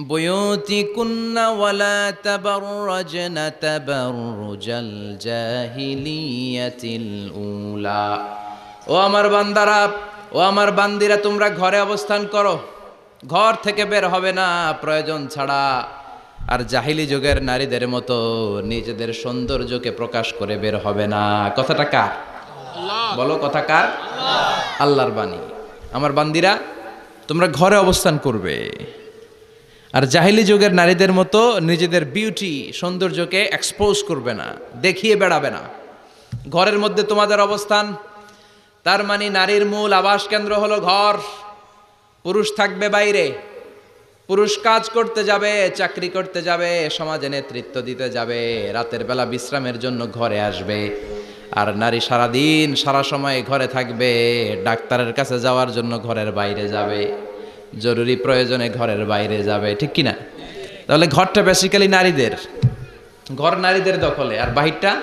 بيوتكن ولا تبرجن تبرج الجاهلية الأولى ও আমার বান্দারা ও আমার বান্দিরা তোমরা ঘরে অবস্থান করো ঘর থেকে বের হবে না প্রয়োজন ছাড়া আর জাহিলি যুগের নারীদের মতো নিজেদের সৌন্দর্যকে প্রকাশ করে বের হবে না কথাটা কার বলো কথা কার আল্লাহর বাণী আমার বান্দিরা তোমরা ঘরে অবস্থান করবে আর জাহিলি যুগের নারীদের মতো নিজেদের বিউটি সৌন্দর্যকে এক্সপোজ করবে না, দেখিয়ে বেড়াবে না। ঘরের মধ্যে তোমাদের অবস্থান, তার মানে নারীর মূল আবাস কেন্দ্র হলো ঘর। পুরুষ থাকবে বাইরে, পুরুষ কাজ করতে যাবে, চাকরি করতে যাবে, সমাজে নেতৃত্ব দিতে যাবে, রাতের বেলা বিশ্রামের জন্য ঘরে আসবে। আর নারী সারা দিন সারা সময় ঘরে থাকবে, ডাক্তারের কাছে যাওয়ার জন্য ঘরের বাইরে যাবে। জরুরি প্রয়োজনে ঘরের বাইরে যাবে, ঠিক কিনা? তাহলে ঘরটা বেসিক্যালি নারীদের। ঘর নারীদের দখলে, আর বাহিরটা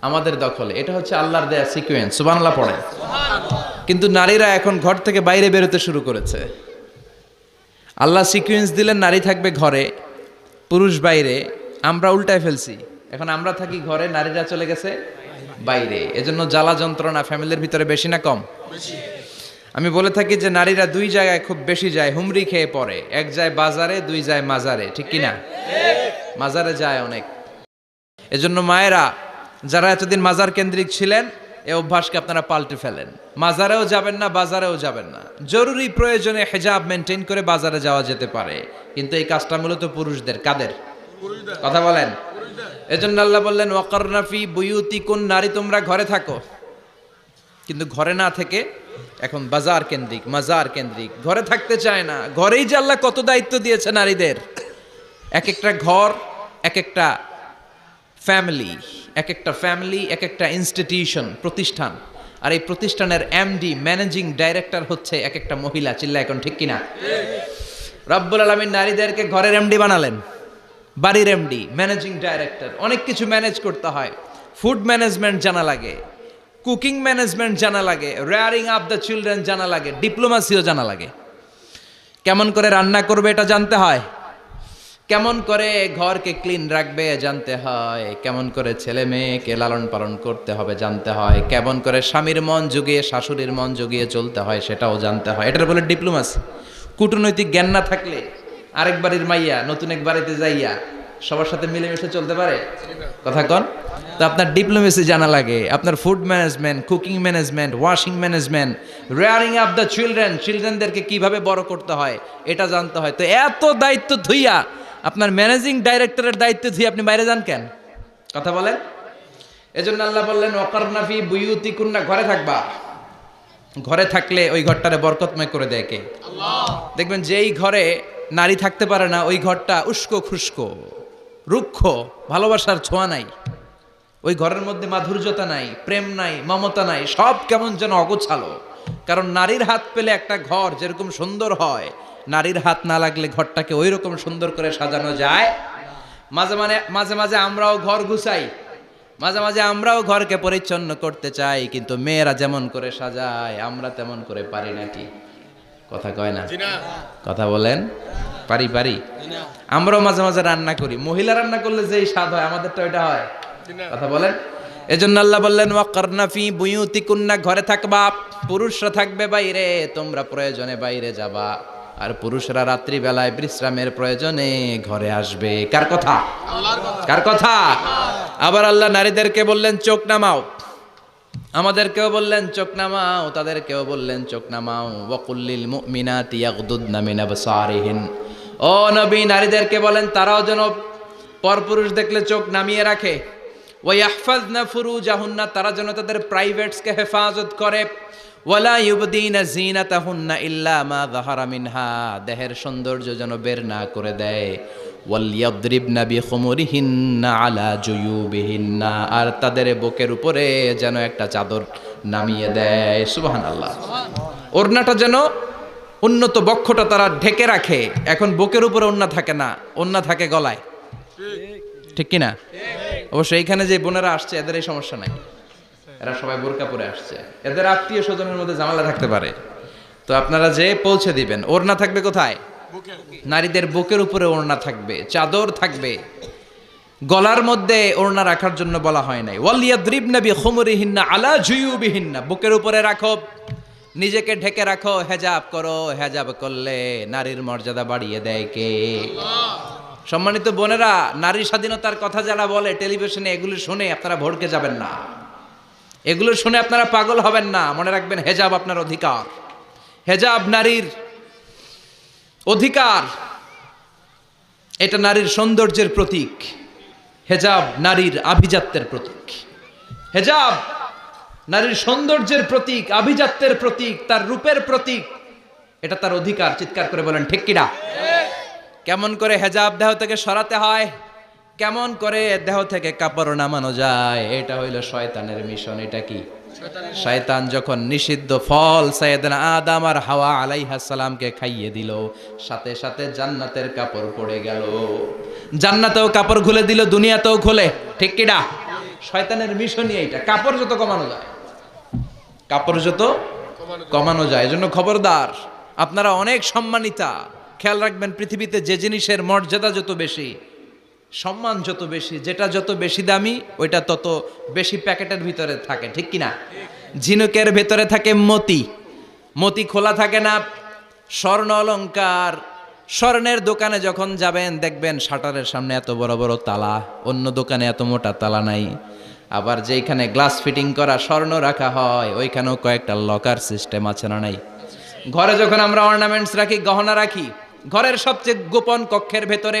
আমাদের দখলে। এটা হচ্ছে আল্লাহর দেয়া সিকুয়েন্স সুবানলা পড়ে। কিন্তু নারীরা এখন ঘর থেকে বাইরে বেরোতে শুরু করেছে। আল্লাহ সিকুয়েন্স দিলেন, নারী থাকবে ঘরে, পুরুষ বাইরে। আমরা উল্টায় ফেলছি। এখন আমরা থাকি ঘরে, নারীরা চলে গেছে বাইরে। এজন্য জ্বালা যন্ত্রণা ফ্যামিলির ভিতরে বেশি না কম? আমি বলে থাকি যে নারীরা দুই জায়গায় খুব বেশি যায় হুমরি খেয়ে পড়ে। এক যায় বাজারে, দুই যায় মাজারে, ঠিক কিনা? মাজারে যায় অনেক। এজন্য মায়েরা, যারা এতদিন মাজার কেন্দ্রিক ছিলেন, এ অভ্যাসকে আপনারা পাল্টে ফেলেন। মাজারেও যাবেন না, বাজারেও যাবেন না। জরুরি প্রয়োজনে হেজাব মেনটেন করে বাজারে যাওয়া যেতে পারে। কিন্তু এই কাজটা মূলত পুরুষদের। কাদের? কথা বলেন। এজন্য আল্লাহ বললেন ওয়াকারনাফি বুয়ুতি কোন নারী তোমরা ঘরে থাকো। কিন্তু ঘরে না থেকে এখন বাজার কেন্দ্রিক, মাজার কেন্দ্রিক। ঘরে থাকতে চায় না। ঘরেই যে আল্লাহ কত দায়িত্ব দিয়েছে নারীদের। এক একটা ঘর এক একটা ফ্যামিলি এক একটা ফ্যামিলি এক একটা ইনস্টিটিউশন, প্রতিষ্ঠান। আর এই প্রতিষ্ঠানের এমডি, ম্যানেজিং ডাইরেক্টর হচ্ছে এক একটা মহিলা। চিল্লা এখন ঠিক কিনা? রব্বুল আলমীর নারীদেরকে ঘরের এমডি বানালেন। বাড়ির এমডি, ম্যানেজিং ডাইরেক্টর। অনেক কিছু ম্যানেজ করতে হয়। ফুড ম্যানেজমেন্ট জানা লাগে। কুকিং ম্যানেজমেন্ট জানা লাগে রেয়ারিং আপ দ্য চিলড্রেন জানা লাগে ডিপ্লোমাসিও জানা লাগে। কেমন করে রান্না করবে এটা জানতে হয়? কেমন করে ঘরকে ক্লিন রাখবে জানতে হয়। কেমন করে ছেলে মেয়েকে লালন পালন করতে হবে জানতে হয়। কেমন করে স্বামীর মন জুগিয়ে, শাশুড়ির মন জুগিয়ে চলতে হয় সেটাও জানতে হয়। এটার বলে ডিপ্লোমাসি কূটনৈতিক জ্ঞান না থাকলে আরেক বাড়ির মাইয়া, নতুন এক বাড়িতে যাইয়া সবার সাথে মিলেমিশে চলতে পারে? কথা কন। তো আপনার ডিপ্লোমেসি জানা লাগে আপনার food management cooking management washing management rearing up the children চিলড্রেনদেরকে কীভাবে বড় করতে হয় এটা জানতে হয়। তো এত দায়িত্ব ধুইয়া আপনার ম্যানেজিং ডাইরেক্টরের দায়িত্ব ধুয়ে আপনি বাইরে যান কেন? কথা বলেন। এজন্য আল্লাহ বললেন ওকারনাফি বুয়ুতি কুন্না ঘরে থাকবা। ঘরে থাকলে ওই ঘরটারে বরকতময় করে দেয় কে? দেখবেন যেই ঘরে নারী থাকতে পারে না ওই ঘরটা উস্কো খুস্কো। রুক্ষ ভালোবাসার ছোঁয়া নাই। ওই ঘরের মধ্যে মাধুর্যতা নাই প্রেম নাই মমতা নাই সব কেমন যেন অগোছালো। কারণ নারীর হাত পেলে একটা ঘর যেরকম সুন্দর হয় নারীর হাত না লাগলে ঘরটাকে ওই রকম সুন্দর করে সাজানো যায়। মাঝে মানে মাঝে মাঝে আমরাও ঘর ঘুষাই মাঝে মাঝে আমরাও ঘরকে পরিচ্ছন্ন করতে চাই কিন্তু মেয়েরা যেমন করে সাজায় আমরা তেমন করে পারি নাকি? কথা কয় না? কথা বলেন। পারি পারি। আমরাও মাঝে মাঝে রান্না করি। মহিলা রান্না করলে যেই স্বাদ হয় আমাদের তো এটা হয়। কথা বলেন? এজন্য আল্লাহ বললেন ওয়াকারনাফি বুয়ুতি কুন্না ঘরে থাকবা পুরুষরা থাকবে বাইরে তোমরা প্রয়োজনে বাইরে যাবা। আর পুরুষরা রাত্রি বেলায় বিশ্রামের প্রয়োজনে ঘরে আসবে। কার কথা। কার কথা? আবার আল্লাহ নারীদেরকে বললেন চোখ নামাও। আমাদেরকেও বললেন, চোখ নামাও। তাদের কেউ বললেন, চোখ নামাও। বকুল্লিল মিনা তিয়াকুদ নামিনা আবসারিহিন। ও নবী, নারীদেরকে বলেন, তারাও যেন পরপুরুষ দেখলে চোখ নামিয়ে রাখে। ওই আহফাজ না ফুরু জাহুন্না তারা যেন তাদের প্রাইভেটসকে হেফাজত করে। ওয়ালা ইউবদিনা জিনাতাহুন্না ইল্লা মা যাহারা মিনহা, দেহের সৌন্দর্য যেন বের না করে দেয়। ওয়ালিয়াদ্রিবনা বিখুমুরিহিন্না আলা জুয়ুবিহিন্না, আর তাদের বুকের উপরে যেন একটা চাদর নামিয়ে দেয়। সুবহানাল্লাহ। ওড়নাটা যেন উন্নত বক্ষটা তারা ঢেকে রাখে। এখন বুকের উপরে ওড়না থাকে না, ওড়না থাকে গলায়। ঠিক কিনা? অবশ্য এইখানে যে বোনেরা আসছে, এদের এই সমস্যা নাই। এরা সবাই বোরকা পরে আসছে। এদের আত্মীয় স্বজনের মধ্যে জামালা থাকতে পারে। তো আপনারা যে পৌঁছে দিবেন ওর না থাকবে কোথায়? নারীদের বুকের উপরে ওড়না থাকবে, চাদর থাকবে। গলার মধ্যে ওড়না রাখার জন্য বলা হয় নাই। ওয়ালিয়া দ্রিব নবী খুমরিহিন্না আলা জুয়ুবিহিন্না। বুকের উপরে রাখো, নিজেকে ঢেকে রাখো, হেজাব করো, হেজাব করলে নারীর মর্যাদা বাড়িয়ে দেয় কে? সম্মানিত বোনেরা, নারী স্বাধীনতার কথা যারা বলে, টেলিভিশনে এগুলি শুনে আপনারা ভড়কে যাবেন না। এগুলো শুনে আপনারা পাগল হবেন না। মনে রাখবেন হেজাব আপনার অধিকার। হেজাব নারীর অধিকার। এটা নারীর সৌন্দর্যের প্রতীক। হেজাব নারীর আভিজাত্যের প্রতীক। হেজাব নারীর সৌন্দর্যের প্রতীক আভিজাত্যের প্রতীক তার রূপের প্রতীক। এটা তার অধিকার চিৎকার করে বলেন ঠিক কিনা? কেমন করে হেজাব দেহ থেকে সরাতে হয়? কেমন করে দেহ থেকে কাপড় নামানো যায়? এটা হইল শয়তানের মিশন, এটা কি? শয়তান যখন নিষিদ্ধ ফল সাইয়েদনা আদম আর হাওয়া আলাইহা সালামকে খাইয়ে দিল, সাথে সাথে জান্নাতের কাপড় পড়ে গেল। জান্নাতেও কাপড় খুলে দিল, দুনিয়াতেও খুলে। ঠিক কিনা শয়তানের মিশনই এইটা, কাপড় যত কমানো যায়। কাপড় যত কমানো যায়, এজন্য খবরদার, আপনারা অনেক সম্মানিতা। খেয়াল রাখবেন, পৃথিবীতে যে জিনিসের মর্যাদা যত বেশি সম্মান যত বেশি, যেটা যত বেশি দামি, ওইটা তত বেশি প্যাকেটের ভিতরে থাকে, ঠিক কিনা? ঝিনুকের ভেতরে থাকে মতি। মতি খোলা থাকে না, স্বর্ণ অলংকার। স্বর্ণের দোকানে যখন যাবেন, দেখবেন শাটারের সামনে এত বড় বড় তালা, অন্য দোকানে এত মোটা তালা নাই। আবার যেখানে গ্লাস ফিটিং করা স্বর্ণ রাখা হয়, ওইখানেও কয়েকটা লকার সিস্টেম আছে না নাই? ঘরে যখন আমরা অর্নামেন্টস রাখি, গহনা রাখি, ঘরের সবচেয়ে গোপন কক্ষের ভেতরে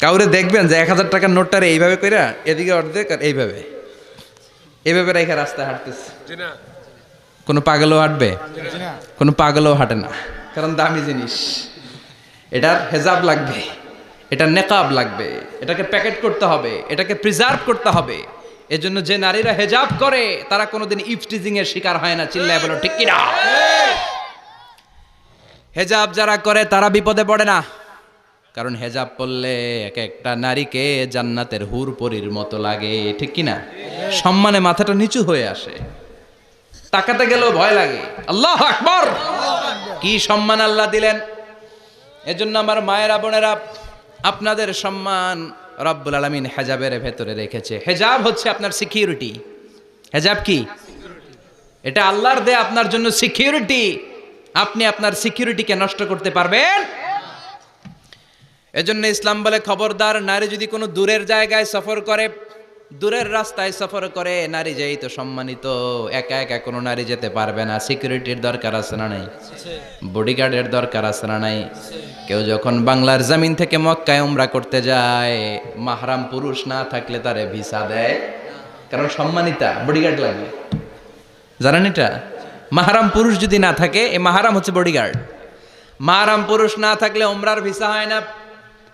কাউরে দেখবেন যে এক হাজার টাকার নোটটারে এইভাবে কইরা এদিকে অর্ধেক আর এইভাবে। এইভাবে রেখে রাস্তায় হাঁটতেছে। কোনো পাগলও হাঁটবে কোনো পাগলও হাঁটে না। কারণ দামি জিনিস। এটার হেজাব লাগবে এটা নেকাব লাগবে এটাকে প্যাকেট করতে হবে এটাকে প্রিজার্ভ করতে হবে। এজন্য যে নারীরা হেজাব করে তারা কোনোদিন ইফটিজিং এর শিকার হয় না চিল্লায় বলো ঠিক কিনা? হেজাব যারা করে তারা বিপদে পড়ে না। কারণ হেজাব পরলে এক একটা নারীকে জান্নাতের হুর পরির মতো লাগে, ঠিক কিনা? সম্মানে মাথাটা নিচু হয়ে আসে। তাকাতে গেলেও ভয় লাগে। আল্লাহ আকবর! কি সম্মান আল্লাহ দিলেন? এজন্য আমার মায়েরা, বোনেরা, আপনাদের সম্মান রব্বুল আলমিন হেজাবের ভেতরে রেখেছে। হেজাব হচ্ছে আপনার সিকিউরিটি। হেজাব কি? এটা আল্লাহর দে আপনার জন্য সিকিউরিটি। আপনি আপনার সিকিউরিটিকে নষ্ট করতে পারবেন। এজন্য ইসলাম বলে খবরদার, নারী যদি কোনো দূরের জায়গায় সফর করে, দূরের রাস্তায় সফর করে, নারী যেই তো সম্মানিত, একা একা কোনো নারী যেতে পারবে না। সিকিউরিটির দরকার আছে না নাই? বডিগার্ডের দরকার আছে না নাই? কেউ যখন বাংলার জমিন থেকে মক্কায় উমরা করতে যায়, মাহরাম পুরুষ না থাকলে তারে ভিসা দেয়। কারণ সম্মানিতা বডিগার্ড লাগে। জানেন এটা? মাহারাম পুরুষ যদি না থাকে, এ মাহারাম হচ্ছে বডিগার্ড মাহারাম পুরুষ না থাকলে ওমরার ভিসা হয় না।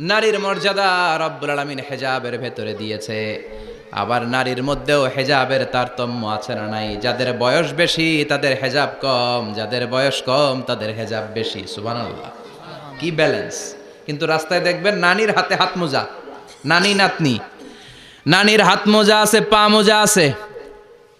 নারীর মর্যাদা রব্বুল আলমিন হেজাবের ভেতরে দিয়েছে। আবার নারীর মধ্যেও হেজাবের তারতম্য আছে না নাই? যাদের বয়স বেশি, তাদের হেজাব কম। যাদের বয়স কম, তাদের হেজাব বেশি। সুবহানাল্লাহ। কি ব্যালেন্স? কিন্তু রাস্তায় দেখবেন নানির হাতে হাত মোজা। নানি নাতনি। নানির হাত মোজা আছে, পা মোজা আছে।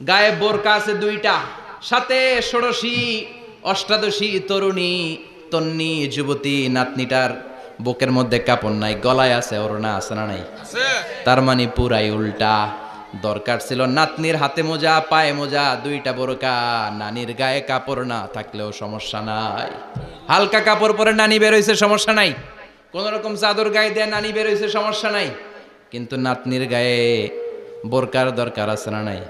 গায়ে বোরকা আছে দুইটা। সাথে ষোড়শী, অষ্টাদশী তরুণী, তন্নি, যুবতী, নাতনিটার বুকের মধ্যে কাপড় নাই গলায় আছে ওড়না আছে না নাই। তার মানে পুরাই উল্টা। দরকার ছিল নাতনির হাতে মোজা পায়ে মোজা দুইটা বোরকা। নানির গায়ে কাপড় না থাকলেও সমস্যা নাই। হালকা কাপড় পরে নানি বেরোইছে সমস্যা নাই। কোন রকম চাদর গায়ে দেয় নানি বেরোইছে সমস্যা নাই। কিন্তু নাতনির গায়ে বোরকার দরকার আছে না নাই?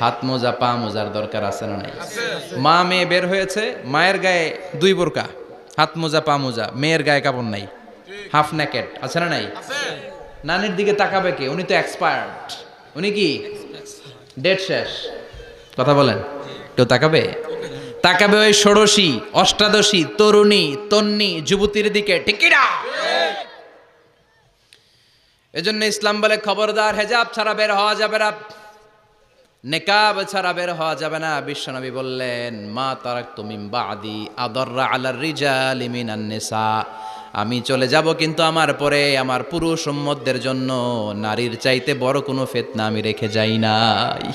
হাত মোজা পা মোজার দরকার আছে না নাই? মা মেয়ে বের হয়েছে মায়ের গায়ে দুই বোরকা। হাত মোজা পা মোজা মেয়ের গায়ে কাপড় নাই। হাফ নেকেট আছে না নাই? নানির দিকে তাকাবে কে? উনি তো এক্সপার্ট উনি কি? ডেট শেষ। কথা বলেন। কেউ তাকাবে? তাকাবে ওই ষোড়শী অষ্টাদশী তরুণী তন্নি যুবতীর দিকে। ঠিকিরা এজন্য ইসলাম বলে খবরদার হেজাব ছাড়া বের হওয়া যাবে না। নেকাব ছাড়া বের হওয়া যাবে না। বিশ্বনবী বললেন মা তারাক তুমিম বাদি আদররা আলার রিজাল মিনান নিসা। আমি চলে যাব কিন্তু আমার পরে আমার পুরুষ উম্মতদের জন্য নারীর চাইতে বড় কোনো ফেতনা আমি রেখে যাই নাই।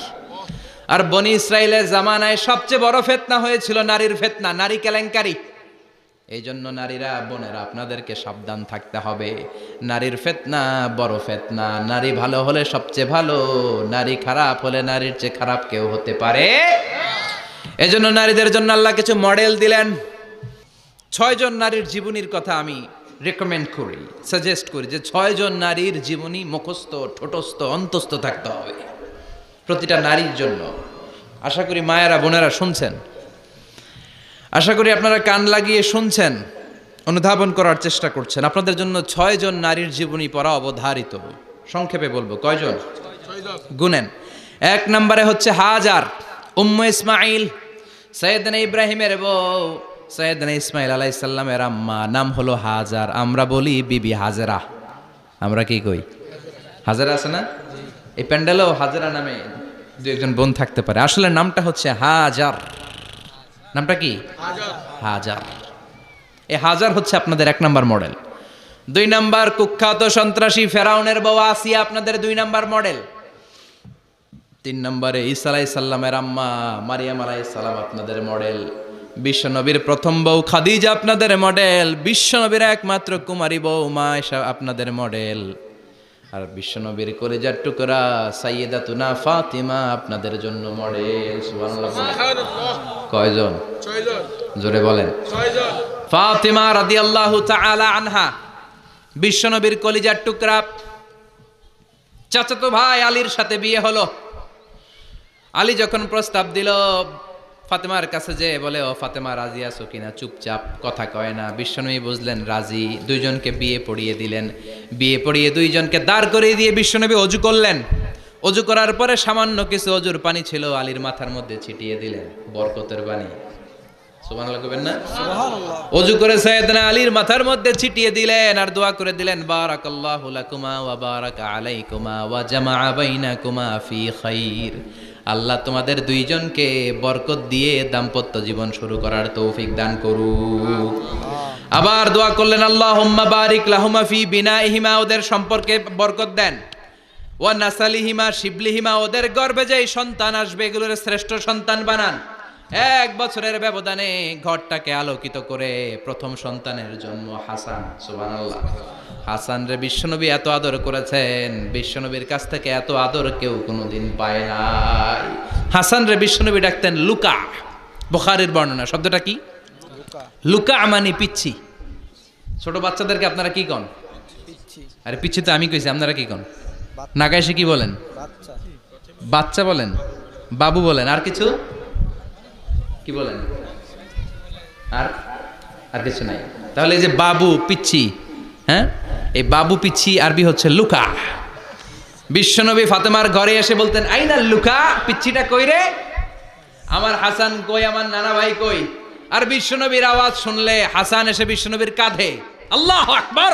আর বনি ইসরায়েলের জামানায় সবচেয়ে বড় ফেতনা হয়েছিল নারীর ফেতনা, নারী কেলেঙ্কারি। এই জন্য নারীরা, বোনেরা, আপনাদেরকে সাবধান থাকতে হবে। নারীর ফেতনা বড় ফেতনা, নারী ভালো হলে সবচেয়ে ভালো, নারী খারাপ হলে নারীর চেয়ে খারাপ কেউ হতে পারে? এজন্য নারীদের জন্য আল্লাহ কিছু মডেল দিলেন। ছয়জন নারীর জীবনীর কথা আমি রেকমেন্ড করি সাজেস্ট করি যে ছয়জন নারীর জীবনী মুখস্থ, ঠোঁটস্থ, অন্তস্থ থাকতে হবে প্রতিটা নারীর জন্য। আশা করি মায়েরা, বোনেরা শুনছেন? আশা করি আপনারা কান লাগিয়ে শুনছেন, অনুধাবন করার চেষ্টা করছেন। আপনাদের জন্য ছয়জন নারীর জীবনী পড়া অবধারিত। সংক্ষেপে বলব, কয়জন? গুনেন। এক নম্বরে হচ্ছে হাজার, উম্ম ইসমাইল সৈয়দনা ইব্রাহিমের বউ। সৈয়দনা ইসমাইল আলাইসাল্লামের আম্মা, নাম হলো হাজার। আমরা বলি বিবি হাজেরা। আমরা কি কই? হাজারা আছে না? এই প্যান্ডেলেও হাজারা নামে দু একজন বোন থাকতে পারে। আসলে নামটা হচ্ছে হাজার। নামটা কি? হাজার। এই হাজার হচ্ছে আপনাদের এক নাম্বার মডেল। দুই নাম্বার কুখ্যাত সন্ত্রাসী ফেরাউনের বউ আসিয়া আপনাদের দুই নাম্বার মডেল। তিন নম্বরে ঈসা আলাই সাল্লামের আম্মা, মারিয়াম আলাই সাল্লাম আপনাদের মডেল। বিশ্বনবীর প্রথম বউ খাদিজা আপনাদের মডেল। বিশ্বনবীর একমাত্র কুমারী বউ মা এসা আপনাদের মডেল। আর বিশ্বনবীর কলেজার টুকরা সাইয়েদা তুনা ফাতিমা আপনাদের জন্য মডেল। কয়জন? জোরে বলেন। ফাতিমা রাদিয়াল্লাহু তাআলা আনহা। বিশ্বনবীর কলিজার টুকরা চাচাতো ভাই আলীর সাথে বিয়ে হলো। আলী যখন প্রস্তাব দিল ফাতেমার কাছে যে বলে ও ফাতেমা রাজি আছো কিনা? চুপচাপ কথা কয় না। বিশ্বনবী বুঝলেন রাজি। দুইজনকে বিয়ে পড়িয়ে দিলেন। বিয়ে পড়িয়ে দুইজনকে দাঁড় করিয়ে দিয়ে বিশ্বনবী অজু করলেন। অজু করার পরে সামান্য কিছু অজুর পানি ছিল আলীর মাথার মধ্যে ছিটিয়ে দিলেন বরকতের পানি না? অজু করে সাইয়েদনা আলীর মাথার মধ্যে ছিটিয়ে দিলেন আর দোয়া করে দিলেন বারাকাল্লাহু লাকুমা ওয়া বারাকা আলাইকুমা ওয়া জামাআ বাইনাকুমা ফি খাইর। আল্লাহ তোমাদের দুইজনকে বরকত দিয়ে দাম্পত্য জীবন শুরু করার তৌফিক দান করুক। আবার দোয়া করলেন আল্লাহ বারিক লাহুমা বিনা হিমা ওদের সম্পর্কে বরকত দেন। ওয়া নাসালিহিমা, শিবলিহিমা ওদের গর্বে যে সন্তান আসবে, এগুলোর শ্রেষ্ঠ সন্তান বানান। এক বছরের ব্যবধানে ঘরটাকে আলোকিত করে প্রথম সন্তানের জন্ম হাসান সুবহানাল্লাহ। হাসান রে বিশ্বনবী এত আদর করেছেন বিশ্বনবীর কাছ থেকে এত আদর কেউ কোনোদিন পায় নাই। হাসান রে বিশ্বনবী ডাকতেন লুকা বুখারীর বর্ণনা শব্দটা কি? লুকা। মানে পিচ্ছি। ছোট বাচ্চাদেরকে আপনারা কি কন? আরে পিচ্ছি তো আমি কইছি আপনারা কি কন? নাগাইশে কি বলেন? বাচ্চা বলেন? বাবু বলেন আর কিছু? কি বলেন? আর আর কিছু নাই। তাহলে এই যে বাবু পিচ্ছি হ্যাঁ? এই বাবু পিচ্ছি আরবি হচ্ছে লুকা। বিশ্বনবী ফাতেমার ঘরে এসে বলতেন আইনা লুকা, পিচ্ছিটা কই রে? আমার হাসান কই, আমার নানা ভাই কই? আর বিশ্বনবীর আওয়াজ শুনলে হাসান এসে বিশ্বনবীর কাঁধে, আল্লাহ আকবার।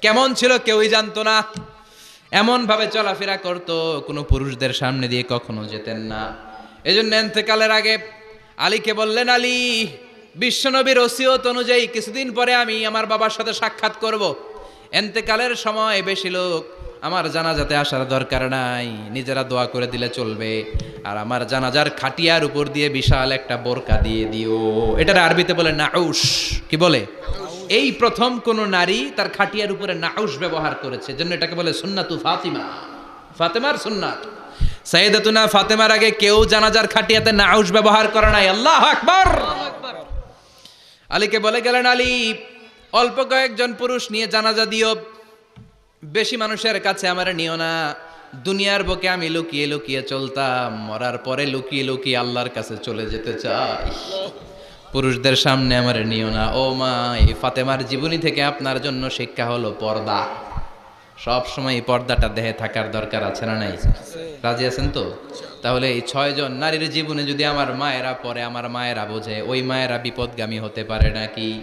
কেমন ছিল কেউই জানতো না। এমন ভাবে চলাফেরা করতো, কোনো পুরুষদের সামনে দিয়ে কখনো যেতেন না। এই জন্য এন্তেকালের আগে আলীকে বললেন, আলী, বিশ্বনবীর ওসিয়ত অনুযায়ী কিছুদিন পরে আমি আমার বাবার সাথে সাক্ষাৎ করব। এন্তেকালের সময় বেশি লোক আমার জানাজাতে আসার দরকার নাই। নিজেরা দোয়া করে দিলে চলবে। আর আমার জানাজার খাটিয়ার উপর দিয়ে বিশাল একটা বোরকা দিয়ে দিও। এটার আরবিতে বলে নাউস কি বলে? এই প্রথম কোন নারী তার খাটিয়ার উপরে নাউস ব্যবহার করেছে জন্য এটাকে বলে সুন্নাতু ফাতিমা। ফাতেমার সুন্নাত। সাইদাতুনা ফাতেমার আগে কেউ জানাজার খাটিয়াতে নাউস ব্যবহার করে নাই। আল্লাহ আকবার! আলীকে বলে গেলেন, আলী, অল্প কয়েকজন পুরুষ নিয়ে জানাজা দিও। বেশি মানুষের কাছে আমার নিও না। দুনিয়ার বুকে আমি লুকিয়ে লুকিয়ে চলতাম। মরার পরে লুকিয়ে লুকিয়ে আল্লাহর কাছে চলে যেতে চাই। পুরুষদের সামনে আমার নিও না। ও মা, এই ফাতেমার জীবনী থেকে আপনার জন্য শিক্ষা হলো পর্দা। সব সময় এই পর্দাটা দেহে থাকার দরকার আছে না নাই? রাজি আছেন তো? তাহলে এই ছয়জন নারীর জীবনে যদি আমার মায়েরা পরে আমার মায়েরা বোঝে, ওই মায়েরা বিপদগামী হতে পারে নাকি?